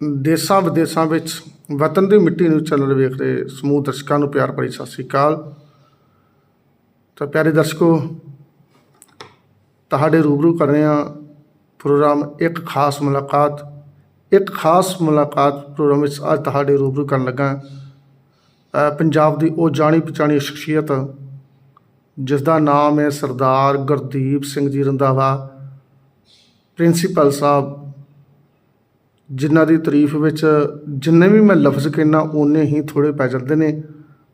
ਦੇਸ਼ਾਂ ਵਿਦੇਸ਼ਾਂ ਵਿੱਚ ਵਤਨ ਦੀ ਮਿੱਟੀ ਨੂੰ ਚੈਨਲ ਵੇਖ ਰਹੇ ਸਮੂਹ ਦਰਸ਼ਕਾਂ ਨੂੰ ਪਿਆਰ ਭਰੀ ਸਤਿ ਸ੍ਰੀ ਅਕਾਲ। ਤਾਂ ਪਿਆਰੇ ਦਰਸ਼ਕੋ, ਤੁਹਾਡੇ ਰੂਬਰੂ ਕਰ ਰਹੇ ਹਾਂ ਪ੍ਰੋਗਰਾਮ ਇੱਕ ਖਾਸ ਮੁਲਾਕਾਤ, ਇੱਕ ਖਾਸ ਮੁਲਾਕਾਤ ਪ੍ਰੋਗਰਾਮ ਵਿੱਚ ਅੱਜ ਤੁਹਾਡੇ ਰੂਬਰੂ ਕਰਨ ਲੱਗਾ ਪੰਜਾਬ ਦੀ ਉਹ ਜਾਣੀ ਪਛਾਣੀ ਸ਼ਖਸੀਅਤ ਜਿਸ ਦਾ ਨਾਮ ਹੈ ਸਰਦਾਰ ਗੁਰਦੀਪ ਸਿੰਘ ਜੀ ਰੰਧਾਵਾ, ਪ੍ਰਿੰਸੀਪਲ ਸਾਹਿਬ ਜਿਨ੍ਹਾਂ ਦੀ ਤਾਰੀਫ ਵਿੱਚ ਜਿੰਨੇ ਵੀ ਮੈਂ ਲਫ਼ਜ਼ ਕਹਿਣਾ ਓਨੇ ਹੀ ਥੋੜੇ ਪੈ ਜਾਂਦੇ ਨੇ।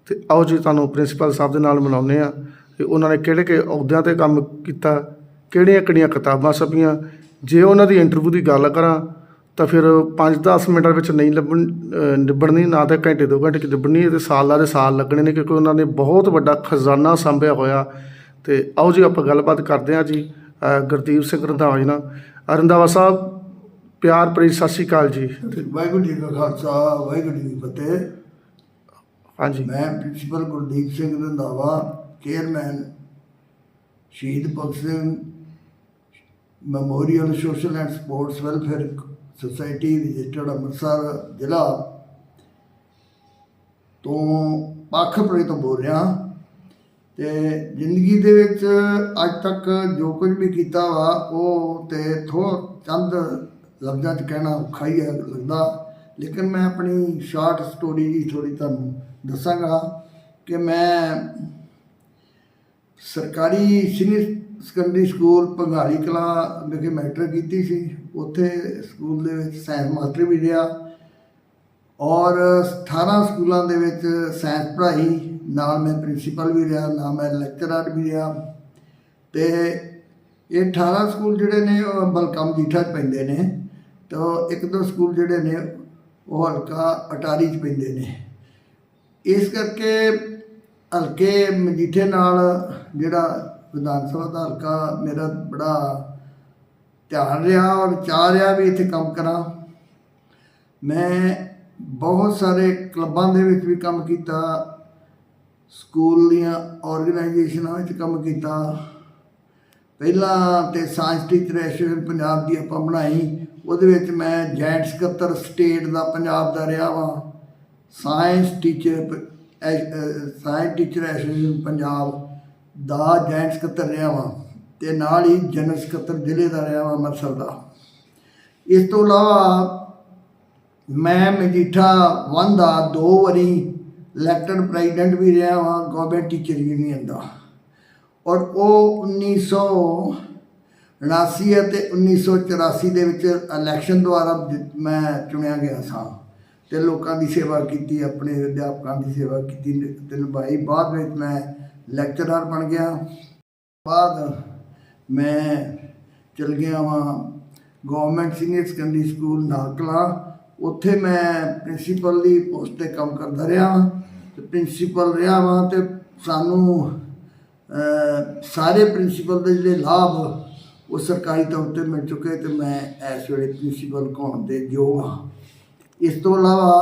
ਤੇ ਆਓ ਜੀ, ਤੁਹਾਨੂੰ ਪ੍ਰਿੰਸੀਪਲ ਸਾਹਿਬ ਦੇ ਨਾਲ ਮਿਲਾਉਂਦੇ ਆ ਕਿ ਉਹਨਾਂ ਨੇ ਕਿਹੜੇ ਕਿਹੜੇ ਅਹੁਦਿਆਂ ਤੇ ਕੰਮ ਕੀਤਾ ਕਿਹੜੀਆਂ ਕਿਹੜੀਆਂ ਕਿਤਾਬਾਂ ਛਪੀਆਂ। ਜੇ ਉਹਨਾਂ ਦੀ ਇੰਟਰਵਿਊ ਦੀ ਗੱਲ ਕਰਾਂ, ਤਾਂ ਫਿਰ 5-10 ਮਿੰਟਾਂ ਵਿੱਚ ਨਹੀਂ ਲੱਭਣ, ਅਹ ਨਿਬੜਨੀ ਨਾ ਤਾਂ ਘੰਟੇ ਦੋ ਘੰਟੇ ਚ ਨਿਬੜਨੀ ਹੈ ਤੇ ਸਾਲਾਂ ਦੇ ਸਾਲ ਲੱਗਣੇ ਨੇ, ਕਿਉਂਕਿ ਉਹਨਾਂ ਨੇ ਬਹੁਤ ਵੱਡਾ ਖਜ਼ਾਨਾ ਸੰਭਿਆ ਹੋਇਆ। ਤੇ ਆਓ ਜੀ, ਆਪਾਂ ਗੱਲਬਾਤ ਕਰਦੇ ਹਾਂ ਜੀ ਗੁਰਦੀਪ ਸਿੰਘ ਰੰਧਾਵਾ ਜੀ ਨਾਲ। ਰੰਧਾਵਾ ਸਾਹਿਬ ਪਿਆਰ ਭਰੀ ਸਤਿ ਸ਼੍ਰੀ ਅਕਾਲ ਜੀ। ਵਾਹਿਗੁਰੂ ਜੀ ਕਾ ਖਾਲਸਾ ਵਾਹਿਗੁਰੂ ਜੀ ਕੀ ਫਤਿਹ। ਹਾਂਜੀ। ਮੈਂ principal Gurdeep Singh Randhawa chairman Shaheed Bhagat Singh memorial social and sports welfare society registered Amritsar ਜ਼ਿਲ੍ਹਾ ਤੋਂ ਪੱਖਪੁਰੇ ਤੋਂ ਬੋਲ ਰਿਹਾ। ਤੇ ਜ਼ਿੰਦਗੀ ਦੇ ਵਿੱਚ ਅੱਜ ਤੱਕ ਜੋ ਕੁਝ ਵੀ ਕੀਤਾ ਵਾ ਉਹ ਤੇ ਥੋ ਚੰਦ ਲਫ਼ਜ਼ਾਂ 'ਚ ਕਹਿਣਾ ਔਖਾ ਹੀ ਹੈ, ਲੱਗਦਾ। ਲੇਕਿਨ ਮੈਂ ਆਪਣੀ ਸ਼ਾਰਟ ਸਟੋਰੀ ਜੀ ਥੋੜੀ ਤੁਹਾਨੂੰ ਦੱਸਾਂਗਾ ਕਿ ਮੈਂ ਸਰਕਾਰੀ senior secondary school Panghali Kalan ਵਿਖੇ ਮੈਟ੍ਰਿਕ ਕੀਤੀ ਸੀ। ਉੱਥੇ ਸਕੂਲ ਦੇ ਵਿੱਚ ਸਾਇੰਸ ਮਾਸਟਰ ਵੀ ਰਿਹਾ ਔਰ 18 ਸਕੂਲਾਂ ਦੇ ਵਿੱਚ ਸਾਇੰਸ ਪੜ੍ਹਾਈ, ਨਾਲ ਮੈਂ ਪ੍ਰਿੰਸੀਪਲ ਵੀ ਰਿਹਾ, ਨਾਲ ਮੈਂ ਲੈਕਚਰਰ ਵੀ ਰਿਹਾ ਤੇ ਇਹ 18 ਸਕੂਲ ਜਿਹੜੇ ਨੇ, ਉਹ ਬਲਕਮ ਜੀਠਾ 'ਚ ਪੈਂਦੇ ਨੇ। ਤਾਂ ਇੱਕ ਦੋ ਸਕੂਲ ਜਿਹੜੇ ਨੇ, ਉਹ ਹਲਕਾ ਅਟਾਰੀ 'ਚ ਪੈਂਦੇ ਨੇ। ਇਸ ਕਰਕੇ ਹਲਕੇ ਮਜੀਠੇ ਨਾਲ ਜਿਹੜਾ ਵਿਧਾਨ ਸਭਾ ਦਾ ਹਲਕਾ ਮੇਰਾ ਬੜਾ ਧਿਆਨ ਰਿਹਾ ਔਰ ਚਾਹ ਰਿਹਾ ਵੀ ਇੱਥੇ ਕੰਮ ਕਰਾਂ। ਮੈਂ ਬਹੁਤ ਸਾਰੇ ਕਲੱਬਾਂ ਦੇ ਵਿੱਚ ਵੀ ਕੰਮ ਕੀਤਾ, ਸਕੂਲ ਦੀਆਂ ਆਰਗੇਨਾਈਜੇਸ਼ਨਾਂ ਵਿੱਚ ਕੰਮ ਕੀਤਾ। ਪਹਿਲਾਂ ਤੇ ਸਾਇੰਸ ਟੀਚਰ ਐਸੋਸੀਏਸ਼ਨ ਪੰਜਾਬ ਦੀ ਆਪਾਂ ਬਣਾਈ। ਉਹਦੇ ਵਿੱਚ ਮੈਂ ਜੈਂਟ ਸਕੱਤਰ ਸਟੇਟ ਦਾ ਪੰਜਾਬ ਦਾ ਰਿਹਾ ਵਾਂ। Science teacher science teacher association Punjab ਦਾ ਜੈਂਟ ਸਕੱਤਰ ਰਿਹਾ ਵਾਂ ਤੇ ਨਾਲ ਹੀ ਜਨਰਲ ਸਕੱਤਰ ਜ਼ਿਲ੍ਹੇ ਦਾ ਰਿਹਾ ਵਾਂ ਅੰਮ੍ਰਿਤਸਰ ਦਾ। ਇਸ ਤੋਂ ਇਲਾਵਾ ਮੈਂ ਮਜੀਠਾ ਵਨ ਦਾ ਦੋ ਵਾਰੀ ਇਲੈਕਟਡ ਪ੍ਰੈਜ਼ੀਡੈਂਟ ਵੀ ਰਿਹਾ ਵਾਂ ਗਵਰਨਮੈਂਟ ਟੀਚਰ ਯੂਨੀਅਨ ਦਾ। ਔਰ ਉਹ 1979 ਅਤੇ 1984 ਦੇ ਵਿੱਚ ਇਲੈਕਸ਼ਨ ਦੁਆਰਾ ਜਿ- ਮੈਂ ਚੁਣਿਆ ਗਿਆ ਸਾਂ। ਤੇ ਲੋਕਾਂ ਦੀ ਸੇਵਾ ਕੀਤੀ, ਆਪਣੇ ਅਧਿਆਪਕਾਂ ਦੀ ਸੇਵਾ ਕੀਤੀ। ਤੇ ਨਿਭਾਈ ਬਾਅਦ ਵਿੱਚ ਮੈਂ ਲੈਕਚਰਰ ਬਣ ਗਿਆ। ਬਾਅਦ ਮੈਂ ਚਲ ਗਿਆ ਵਾਂ government senior secondary school Nakla ਉੱਥੇ ਮੈਂ ਪ੍ਰਿੰਸੀਪਲ ਦੀ ਪੋਸਟ ਤੇ ਕੰਮ ਕਰਦਾ ਰਿਹਾ। ਵਾਂ ਤੇ ਪ੍ਰਿੰਸੀਪਲ ਰਿਹਾ ਵਾਂ ਤੇ ਸਾਨੂੰ ਸਾਰੇ ਪ੍ਰਿੰਸੀਪਲ ਦੇ ਜਿਹੜੇ ਲਾਭ ਉਹ ਸਰਕਾਰੀ ਤੌਰ ਤੇ ਮਿਲ ਚੁੱਕੇ ਤੇ ਮੈਂ ਇਸ ਵੇਲੇ ਪ੍ਰਿੰਸੀਪਲ ਹੋਣ ਦੇ ਯੋਗ ਹਾਂ। ਇਸ ਤੋਂ ਇਲਾਵਾ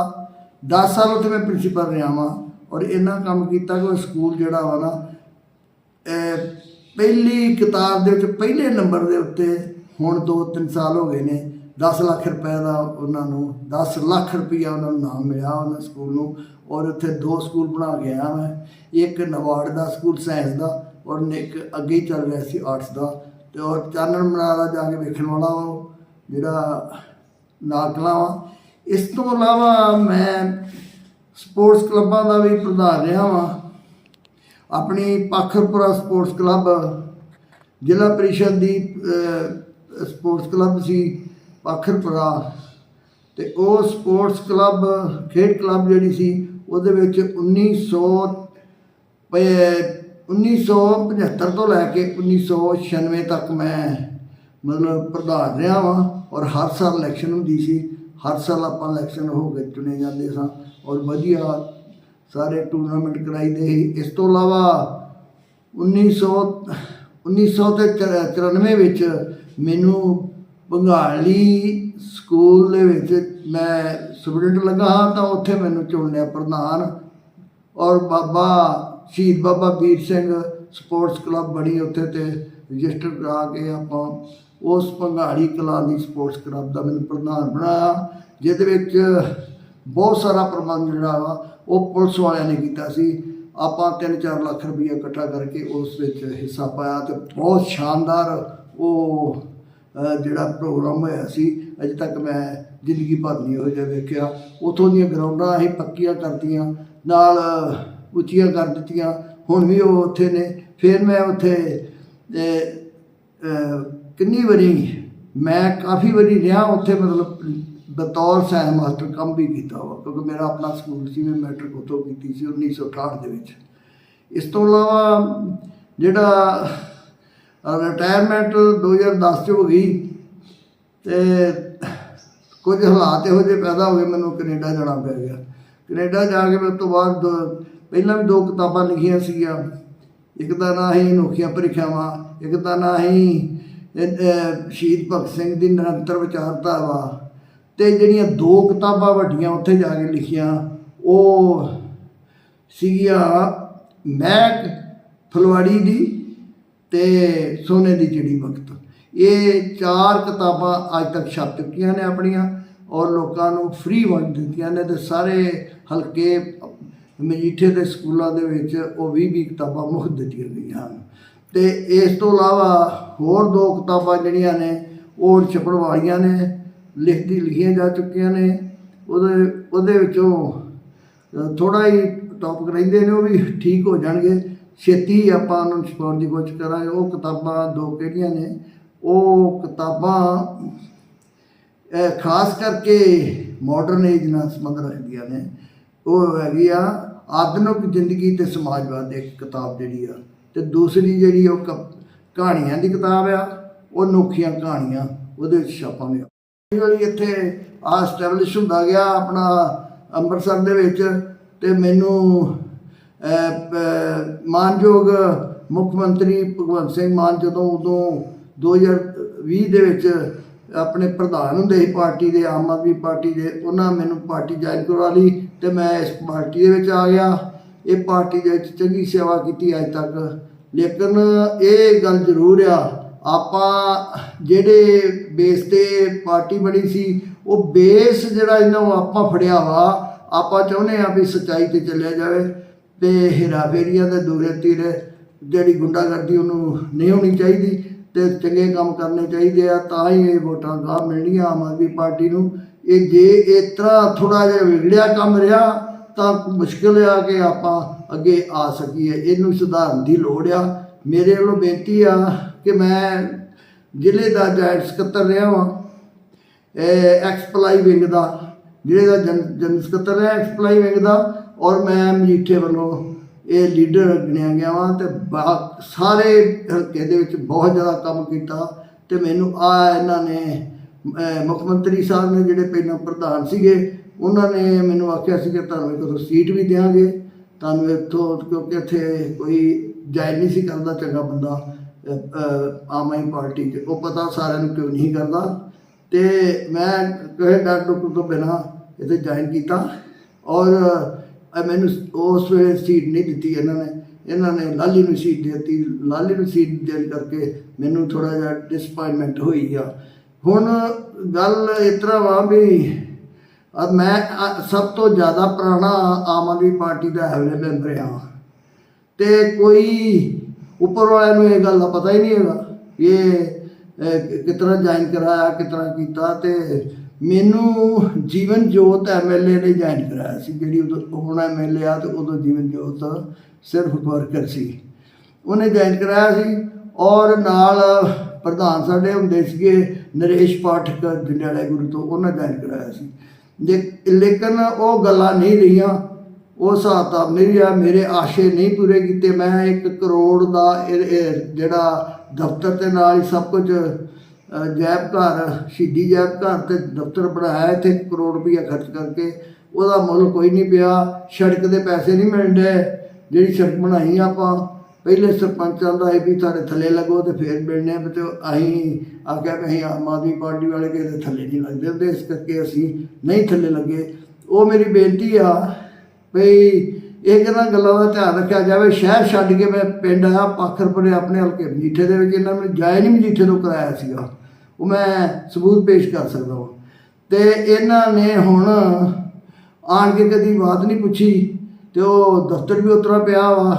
10 ਸਾਲ ਉੱਥੇ ਮੈਂ ਪ੍ਰਿੰਸੀਪਲ ਰਿਹਾ ਵਾਂ ਔਰ ਇੰਨਾ ਕੰਮ ਕੀਤਾ ਕਿ ਉਹ ਸਕੂਲ ਜਿਹੜਾ ਵਾ ਨਾ ਪਹਿਲੀ ਕਿਤਾਬ ਦੇ ਵਿੱਚ ਪਹਿਲੇ ਨੰਬਰ ਦੇ ਉੱਤੇ ਹੁਣ 2-3 ਸਾਲ ਹੋ ਗਏ ਨੇ 10 ਲੱਖ ਰੁਪਏ ਦਾ ਉਹਨਾਂ ਨੂੰ 10 ਲੱਖ ਰੁਪਈਆ ਉਹਨਾਂ ਨੂੰ ਨਾਮ ਮਿਲਿਆ ਉਹਨਾਂ ਸਕੂਲ ਨੂੰ ਔਰ ਉੱਥੇ ਦੋ ਸਕੂਲ ਬਣਾ ਕੇ ਆਇਆ ਮੈਂ, ਇੱਕ ਨਵਾੜ ਦਾ ਸਕੂਲ ਸਾਇੰਸ ਦਾ ਔਰ ਇੱਕ ਅੱਗੇ ਚੱਲ ਰਿਹਾ ਸੀ ਆਰਟਸ ਦਾ। ਤੇ ਉਹ ਚਾਨਣ ਮਨਾਰਾ ਜਾ ਕੇ ਵੇਖਣ ਵਾਲਾ ਉਹ, ਜਿਹੜਾ ਨਾਕਲਾ ਵਾ। ਇਸ ਤੋਂ ਇਲਾਵਾ ਮੈਂ ਸਪੋਰਟਸ ਕਲੱਬਾਂ ਦਾ ਵੀ ਪ੍ਰਧਾਨ ਰਿਹਾ ਵਾਂ। ਆਪਣੀ ਪਾਖਰਪੁਰਾ ਸਪੋਰਟਸ ਕਲੱਬ, ਜ਼ਿਲ੍ਹਾ ਪ੍ਰੀਸ਼ਦ ਦੀ ਸਪੋਰਟਸ ਕਲੱਬ ਸੀ ਪਾਖਰਪੁਰਾ। ਤੇ ਉਹ ਸਪੋਰਟਸ ਕਲੱਬ, ਖੇਡ ਕਲੱਬ ਜਿਹੜੀ ਸੀ, ਉਹਦੇ ਵਿੱਚ 1900 ਪ- 1975 ਤੋਂ ਲੈ ਕੇ 1996 ਤੱਕ ਮੈਂ ਮਤਲਬ ਪ੍ਰਧਾਨ ਰਿਹਾ ਵਾਂ ਔਰ ਹਰ ਸਾਲ ਇਲੈਕਸ਼ਨ ਹੁੰਦੀ ਸੀ। ਹਰ ਸਾਲ ਆਪਾਂ ਇਲੈਕਸ਼ਨ ਹੋ ਕੇ ਚੁਣੇ ਜਾਂਦੇ ਸਾਂ ਔਰ ਵਧੀਆ ਸਾਰੇ ਟੂਰਨਾਮੈਂਟ ਕਰਾਈਦੇ ਸੀ। ਇਸ ਤੋਂ ਇਲਾਵਾ 1900 1900 ਤੇ 94 ਵਿੱਚ ਮੈਨੂੰ ਬੰਗਾਲੀ ਸਕੂਲ ਦੇ ਵਿੱਚ ਮੈਂ ਸਟੂਡੈਂਟ ਲੱਗਾ ਹਾਂ ਤਾਂ ਉੱਥੇ ਮੈਨੂੰ ਚੁਣ ਲਿਆ ਪ੍ਰਧਾਨ ਔਰ ਬਾਬਾ ਸ਼ਹੀਦ ਬਾਬਾ ਵੀਰ ਸਿੰਘ ਸਪੋਰਟਸ ਕਲੱਬ ਬਣੀ ਉੱਥੇ ਤੇ ਰਜਿਸਟਰ ਕਰਾ ਕੇ ਆਪਾਂ ਉਸ ਭੰਗਾੜੀ ਕਲਾਂ ਦੀ ਸਪੋਰਟਸ ਕਲੱਬ ਦਾ ਮੈਨੂੰ ਪ੍ਰਧਾਨ ਬਣਾਇਆ, ਜਿਹਦੇ ਵਿੱਚ ਬਹੁਤ ਸਾਰਾ ਪ੍ਰਬੰਧ ਜਿਹੜਾ ਵਾ, ਉਹ ਪੁਲਿਸ ਵਾਲਿਆਂ ਨੇ ਕੀਤਾ ਸੀ। ਆਪਾਂ 3-4 ਲੱਖ ਰੁਪਈਆ ਇਕੱਠਾ ਕਰਕੇ ਉਸ ਵਿੱਚ ਹਿੱਸਾ ਪਾਇਆ ਤੇ ਬਹੁਤ ਸ਼ਾਨਦਾਰ ਉਹ ਜਿਹੜਾ ਪ੍ਰੋਗਰਾਮ ਹੋਇਆ ਸੀ। ਅਜੇ ਤੱਕ ਮੈਂ ਜ਼ਿੰਦਗੀ ਭਰ ਨਹੀਂ ਹੋ ਜਿਹਾ ਵੇਖਿਆ। ਉਥੋਂ ਦੀਆਂ ਗਰਾਊਂਡਾਂ ਅਸੀਂ ਪੱਕੀਆਂ ਕਰਤੀਆਂ। ਨਾਲ ਉੱਚੀਆਂ ਕਰ ਦਿੱਤੀਆਂ। ਹੁਣ ਵੀ ਉਹ ਉੱਥੇ ਨੇ। ਫਿਰ ਮੈਂ ਉੱਥੇ ਕਿੰਨੀ ਵਾਰੀ ਮੈਂ ਕਾਫੀ ਵਾਰੀ ਰਿਹਾ ਉੱਥੇ, ਮਤਲਬ ਬਤੌਰ ਸਾਇੰਸ ਮਾਸਟਰ ਕੰਮ ਵੀ ਕੀਤਾ ਵਾ, ਕਿਉਂਕਿ ਮੇਰਾ ਆਪਣਾ ਸਕੂਲ ਸੀ, ਮੈਂ ਮੈਟ੍ਰਿਕ ਉੱਥੋਂ ਕੀਤੀ ਸੀ 1968 ਦੇ ਵਿੱਚ। ਇਸ ਤੋਂ ਇਲਾਵਾ ਜਿਹੜਾ ਰਿਟਾਇਰਮੈਂਟ 2010 ਚ ਹੋ ਗਈ, ਤੇ ਕੁਝ ਹਾਲਾਤ ਇਹੋ ਜਿਹੇ ਪੈਦਾ ਹੋ ਗਏ, ਮੈਨੂੰ ਕੈਨੇਡਾ ਜਾਣਾ ਪੈ ਗਿਆ। ਕੈਨੇਡਾ ਜਾ ਕੇ ਮੈਂ ਉਸ ਤੋਂ ਬਾਅਦ ਦੋ- ਪਹਿਲਾਂ ਵੀ ਦੋ ਕਿਤਾਬਾਂ ਲਿਖੀਆਂ ਸੀਗੀਆਂ। ਇੱਕ ਦਾ ਨਾਂ ਸੀ ਅਨੋਖੀਆਂ ਪ੍ਰੀਖਿਆਵਾਂ, ਇੱਕ ਦਾ ਨਾਂ ਸੀ ਸ਼ਹੀਦ ਭਗਤ ਸਿੰਘ ਦੀ ਨਿਰੰਤਰ ਵਿਚਾਰਧਾਰਾ ਤੇ ਜਿਹੜੀਆਂ ਦੋ ਕਿਤਾਬਾਂ ਵੱਡੀਆਂ ਉੱਥੇ ਜਾ ਕੇ ਲਿਖੀਆਂ, ਉਹ ਸੀਗੀਆਂ ਮਹਿਕ ਫਲਵਾੜੀ ਦੀ ਤੇ ਸੋਨੇ ਦੀ ਚਿੜੀ ਵਕਤ ਇਹ ਚਾਰ ਕਿਤਾਬਾਂ ਅੱਜ ਤੱਕ ਛਪ ਚੁੱਕੀਆਂ ਨੇ ਆਪਣੀਆਂ ਔਰ ਲੋਕਾਂ ਨੂੰ ਫ੍ਰੀ ਵੰਡ ਦਿੱਤੀਆਂ ਨੇ ਤੇ ਸਾਰੇ ਹਲਕੇ ਮਜੀਠੇ ਦੇ ਸਕੂਲਾਂ ਦੇ ਵਿੱਚ ਉਹ 20 20 ਕਿਤਾਬਾਂ ਮੁਫਤ ਦਿੱਤੀਆਂ ਗਈਆਂ ਹਨ। ਤੇ ਇਸ ਤੋਂ ਇਲਾਵਾ ਹੋਰ ਦੋ ਕਿਤਾਬਾਂ ਜਿਹੜੀਆਂ ਨੇ, ਉਹ ਛਪਣ ਵਾਲੀਆਂ ਨੇ ਲਿਖਦੀ ਲਿਖੀਆਂ ਜਾ ਚੁੱਕੀਆਂ ਨੇ। ਉਹਦੇ ਉਹਦੇ ਵਿੱਚੋਂ ਥੋੜਾ ਹੀ ਟੌਪਿਕ ਰਹਿੰਦੇ ਨੇ, ਉਹ ਵੀ ਠੀਕ ਹੋ ਜਾਣਗੇ। ਛੇਤੀ ਆਪਾਂ ਉਹਨਾਂ ਨੂੰ ਛਪਾਉਣ ਦੀ ਕੋਸ਼ਿਸ਼ ਕਰਾਂਗੇ। ਉਹ ਕਿਤਾਬਾਂ ਦੋ ਕਿਹੜੀਆਂ ਨੇ? ਉਹ ਕਿਤਾਬਾਂ ਖਾਸ ਕਰਕੇ ਮਾਡਰਨ ਏਜ ਨਾਲ ਸੰਬੰਧ ਰੱਖਦੀਆਂ ਨੇ। ਉਹ ਹੈਗੀ ਆ ਆਧੁਨਿਕ ਜ਼ਿੰਦਗੀ ਤੇ ਸਮਾਜਵਾਦ ਦੀ ਇੱਕ ਕਿਤਾਬ ਜਿਹੜੀ ਆ, ਤੇ ਦੂਸਰੀ ਜਿਹੜੀ ਉਹ ਕ- ਕਹਾਣੀਆਂ ਦੀ ਕਿਤਾਬ ਆ, ਉਹ ਅਨੋਖੀਆਂ ਕਹਾਣੀਆਂ ਉਹਦੇ ਵਿੱਚ ਛਾਪਾਂਗੇ ਹੌਲੀ ਇੱਥੇ ਆ ਸਟੈਬਲਿਸ਼ ਹੁੰਦਾ ਗਿਆ ਆਪਣਾ ਅੰਮ੍ਰਿਤਸਰ ਦੇ ਵਿੱਚ ਤੇ ਮੈਨੂੰ ਮਾਨਯੋਗ ਮੁੱਖ ਮੰਤਰੀ ਭਗਵੰਤ ਸਿੰਘ ਮਾਨ ਜਦੋਂ ਉਦੋਂ 2020 ਦੇ ਵਿੱਚ ਆਪਣੇ ਪ੍ਰਧਾਨ ਹੁੰਦੇ ਸੀ ਪਾਰਟੀ ਦੇ, ਆਮ ਆਦਮੀ ਪਾਰਟੀ ਦੇ, ਉਹਨਾਂ ਮੈਨੂੰ ਪਾਰਟੀ ਜੁਆਇਨ ਕਰਵਾ ਲਈ। ਤੇ ਮੈਂ ਇਸ ਪਾਰਟੀ ਦੇ ਵਿੱਚ ਆ ਗਿਆ। ਇਹ ਪਾਰਟੀ ਦੇ ਵਿੱਚ ਚੰਗੀ ਸੇਵਾ ਕੀਤੀ ਅੱਜ ਤੱਕ। ਲੇਕਿਨ ਇਹ ਗੱਲ ਜ਼ਰੂਰ ਆ, ਆਪਾਂ ਜਿਹੜੇ ਬੇਸ ਤੇ ਪਾਰਟੀ ਬਣੀ ਸੀ, ਉਹ ਬੇਸ ਜਿਹੜਾ ਇਹਨਾਂ ਨੂੰ ਆਪਾਂ ਫੜਿਆ ਵਾ, ਆਪਾਂ ਚਾਹੁੰਦੇ ਆ ਵੀ ਸੱਚਾਈ ਤੇ ਚੱਲਿਆ ਜਾਵੇ ਤੇ ਹੀਰਾ ਦੇ ਦੂਰੇ ਤੀਰੇ ਜਿਹੜੀ ਗੁੰਡਾਗਰਦੀ ਉਹਨੂੰ ਨਹੀਂ ਹੋਣੀ ਚਾਹੀਦੀ ਤੇ ਚੰਗੇ ਕੰਮ ਕਰਨੇ ਚਾਹੀਦੇ ਆ, ਤਾਂ ਹੀ ਇਹ ਵੋਟਾਂ ਗਾਹ ਮਿਲਣੀਆਂ ਆਮ ਆਦਮੀ ਪਾਰਟੀ ਨੂੰ। ਇਹ ਜੇ ਇਸ ਤਰ੍ਹਾਂ ਥੋੜਾ ਜਿਹਾ ਵਿਗੜਿਆ ਕੰਮ ਰਿਹਾ, ਤਾਂ ਮੁਸ਼ਕਿਲ ਆ ਕਿ ਆਪਾਂ ਅੱਗੇ ਆ ਸਕੀਏ। ਇਹਨੂੰ ਸੁਧਾਰਨ ਦੀ ਲੋੜ ਆ। ਮੇਰੇ ਵੱਲੋਂ ਬੇਨਤੀ ਆ ਕਿ ਮੈਂ ਜ਼ਿਲ੍ਹੇ ਦਾ ਜੁਆਇੰਟ ਸਕੱਤਰ ਰਿਹਾ ਵਾਂ। ਐਕਸਪਲਾਈ ਵਿੰਗ ਦਾ, ਜ਼ਿਲ੍ਹੇ ਦਾ ਜਨ ਜਨ ਸਕੱਤਰ ਰਿਹਾ ਐਕਸਪਲਾਈ ਵਿੰਗ ਦਾ ਔਰ ਮੈਂ ਮਜੀਠੇ ਵੱਲੋਂ ਇਹ ਲੀਡਰ ਗਿਣਿਆ ਗਿਆ ਵਾਂ ਤੇ ਬਾ- ਸਾਰੇ ਹਲਕੇ ਦੇ ਵਿੱਚ ਬਹੁਤ ਜ਼ਿਆਦਾ ਕੰਮ ਕੀਤਾ ਤੇ ਮੈਨੂੰ ਆ ਇਹਨਾਂ ਨੇ ਮੁੱਖ ਮੰਤਰੀ ਸਾਹਿਬ ਨੇ ਜਿਹੜੇ ਪਹਿਲਾਂ ਪ੍ਰਧਾਨ ਸੀਗੇ, ਉਹਨਾਂ ਨੇ ਮੈਨੂੰ ਆਖਿਆ ਸੀ ਕਿ ਤੁਹਾਨੂੰ ਇੱਕ ਸੀਟ ਵੀ ਦੇਵਾਂਗੇ ਤੁਹਾਨੂੰ ਇੱਥੋਂ, ਕਿਉਂਕਿ ਇੱਥੇ ਕੋਈ ਜਾਇ ਨਹੀਂ ਸੀ ਕਰਦਾ ਚੰਗਾ ਬੰਦਾ ਆਮ ਆਦਮੀ ਪਾਰਟੀ 'ਚ। ਉਹ ਪਤਾ ਸਾਰਿਆਂ ਨੂੰ ਕਿਉਂ ਨਹੀਂ ਕਰਦਾ। ਤੇ ਮੈਂ ਕਹੇ ਡਰ ਤੋਂ ਬਿਨਾ ਇੱਥੇ ਜੁਆਇਨ ਕੀਤਾ। ਔਰ ਮੈਨੂੰ ਉਸ ਵੇਲੇ ਸੀਟ ਨਹੀਂ ਦਿੱਤੀ ਇਹਨਾਂ ਨੇ। ਇਹਨਾਂ ਨੇ ਲਾਲੀ ਨੂੰ ਸੀਟ ਦੇ ਦਿੱਤੀ। ਲਾਲੀ ਨੂੰ ਸੀਟ ਦੇਣ ਕਰਕੇ ਮੈਨੂੰ ਥੋੜਾ ਜਿਹਾ ਡਿਸਪਾਇੰਟਮੈਂਟ ਹੋਈ ਆ। ਹੁਣ ਗੱਲ ਇਸ ਤਰ੍ਹਾਂ ਵਾ ਵੀ ਮੈਂ ਸਭ ਤੋਂ ਜ਼ਿਆਦਾ ਪੁਰਾਣਾ ਆਮ ਆਦਮੀ ਪਾਰਟੀ ਦਾ ਹੈਵਲੇ ਮੈਂਬਰ ਹਾਂ ਤੇ ਕੋਈ ਉੱਪਰ ਵਾਲਿਆਂ ਨੂੰ ਇਹ ਗੱਲ ਦਾ ਪਤਾ ਹੀ ਨਹੀਂ ਹੈਗਾ ਵੀ ਇਹ ਕਿਤਨਾ ਜੁਆਇਨ ਕਰਾਇਆ ਕਿਤਨਾ ਕੀਤਾ ਤੇ ਮੈਨੂੰ ਜੀਵਨ ਜੋਤ ਐਮਐਲਏ ਨੇ ਜੁਆਇਨ ਕਰਾਇਆ ਸੀ, ਜਿਹੜੀ ਉਦੋਂ ਹੁਣ ਐਮਐਲਏ ਆ ਤੇ ਉਦੋਂ ਜੀਵਨ ਜੋਤ ਸਿਰਫ ਵਰਕਰ ਸੀ। ਉਹਨੇ ਜੁਆਇਨ ਕਰਾਇਆ ਸੀ ਔਰ ਨਾਲ ਪ੍ਰਧਾਨ ਸਾਡੇ ਹੁੰਦੇ ਸੀਗੇ, ਨਰੇਸ਼ ਪਾਠਕ ਜੰਡਿਆਲਾ ਗੁਰੂ ਤੋਂ, ਉਹਨਾਂ ਜੁਆਇਨ ਕਰਾਇਆ ਸੀ। ਜੇ- ਲੇਕਿਨ ਉਹ ਗੱਲਾਂ ਨਹੀਂ ਰਹੀਆਂ, ਉਹ ਹਿਸਾਬ ਤਾਂ ਨਹੀਂ ਰਿਹਾ, ਮੇਰੇ ਆਸ਼ੇ ਨਹੀਂ ਪੂਰੇ ਕੀਤੇ। ਮੈਂ 1 ਕਰੋੜ ਦਾ ਇਹ- ਜਿਹੜਾ ਦਫ਼ਤਰ ਦੇ ਨਾਲ ਹੀ ਸਭ ਕੁਝ ਜੈਬ ਘਰ, ਸ਼ਹੀਦੀ ਜੈਬ ਘਰ ਤੇ ਦਫ਼ਤਰ ਬਣਾਇਆ, ਇੱਥੇ ਕਰੋੜ ਰੁਪਈਆ ਖਰਚ ਕਰਕੇ। ਉਹਦਾ ਮੁੱਲ ਕੋਈ ਨਹੀਂ ਪਿਆ, ਸੜਕ ਦੇ ਪੈਸੇ ਨਹੀਂ ਮਿਲਦੇ ਜਿਹੜੀ ਸੜਕ ਬਣਾਈ ਆਪਾਂ ਪਹਿਲੇ ਸਰਪੰਚਾਂ ਦਾ ਇਹ ਵੀ ਤੁਹਾਡੇ ਥੱਲੇ ਲੱਗੋ ਤੇ ਫਿਰ ਮਿਲਣੇ ਆ ਤੇ ਅਸੀਂ ਆਖਿਆ ਕਿ ਅਸੀਂ ਆਮ ਆਦਮੀ ਪਾਰਟੀ ਵਾਲੇ ਕਿਸੇ ਦੇ ਥੱਲੇ ਨਹੀਂ ਲੱਗਦੇ ਹੁੰਦੇ, ਇਸ ਕਰਕੇ ਅਸੀਂ ਨਹੀਂ ਥੱਲੇ ਲੱਗੇ। ਉਹ ਮੇਰੀ ਬੇਨਤੀ ਆ ਭਈ ਇਹ ਗੱਲਾਂ ਗੱਲਾਂ ਦਾ ਧਿਆਨ ਰੱਖਿਆ ਜਾਵੇ, ਸ਼ਹਿਰ ਛੱਡ ਕੇ ਮੈਂ ਪਿੰਡ ਆਇਆ, ਪਾਖਰਪੁਰੇ ਆਪਣੇ ਹਲਕੇ ਮਜੀਠੇ ਦੇ ਵਿੱਚ, ਇਹਨਾਂ ਨੇ ਜਾਇ ਨਹੀਂ ਮਜੀਠੇ ਤੋਂ ਕਰਾਇਆ ਸੀਗਾ। ਉਹ ਮੈਂ ਸਬੂਤ ਪੇਸ਼ ਕਰ ਸਕਦਾ ਹਾਂ ਤੇ ਇਹਨਾਂ ਨੇ ਹੁਣ ਆਣ ਕੇ ਕਦੀ ਬਾਤ ਨਹੀਂ ਪੁੱਛੀ, ਤੇ ਉਹ ਦਫ਼ਤਰ ਵੀ ਉਤਰਾ ਪਿਆ ਵਾ।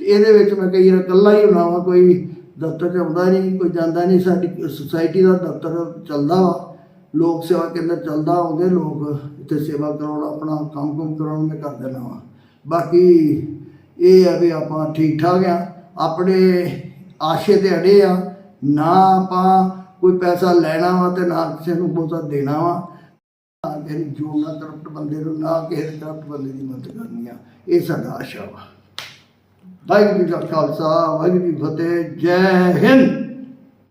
ਤੇ ਇਹਦੇ ਵਿੱਚ ਮੈਂ ਕਈ ਵਾਰ ਇਕੱਲਾ ਹੀ ਹੁੰਦਾ ਵਾ ਕੋਈ ਦਫ਼ਤਰ 'ਚ ਆਉਂਦਾ ਨਹੀਂ, ਕੋਈ ਜਾਂਦਾ ਨਹੀਂ, ਸਾਡੀ ਸੁਸਾਇਟੀ ਦਾ ਦਫ਼ਤਰ ਚੱਲਦਾ ਵਾ। ਲੋਕ ਸੇਵਾ ਕੇਂਦਰ ਚੱਲਦਾ, ਆਉਂਦੇ ਲੋਕ ਇੱਥੇ ਸੇਵਾ ਕਰਾਉਣ, ਆਪਣਾ ਕੰਮ ਕੁਮ ਕਰਾਉਣ ਮੈਂ ਕਰ ਦੇਣਾ ਵਾ ਬਾਕੀ ਇਹ ਆ ਵੀ ਆਪਾਂ ਠੀਕ ਠਾਕ ਆ, ਆਪਣੇ ਆਸ਼ੇ ਤੇ ਅੜੇ ਆ, ਨਾ ਆਪਾਂ ਕੋਈ ਪੈਸਾ ਲੈਣਾ ਵਾ ਤੇ ਨਾ ਕਿਸੇ ਨੂੰ ਬਹੁਤਾ ਦੇਣਾ ਵਾ। ਨਾ ਕਿਸੇ ਨੂੰ ਜੋ ਨਾ ਕਰਪਟ ਬੰਦੇ ਨੂੰ, ਨਾ ਕਿਸੇ ਕਰਪਟ ਬੰਦੇ ਦੀ ਮਦਦ ਕਰਨੀ ਆ। ਇਹ ਸਾਡਾ ਆਸ਼ਾ ਵਾ। ਵਾਹਿਗੁਰੂ ਜੀ ਕਾ ਖਾਲਸਾ ਵਾਹਿਗੁਰੂ ਜੀ ਫਤਿਹ ਜੈ ਹਿੰਦ।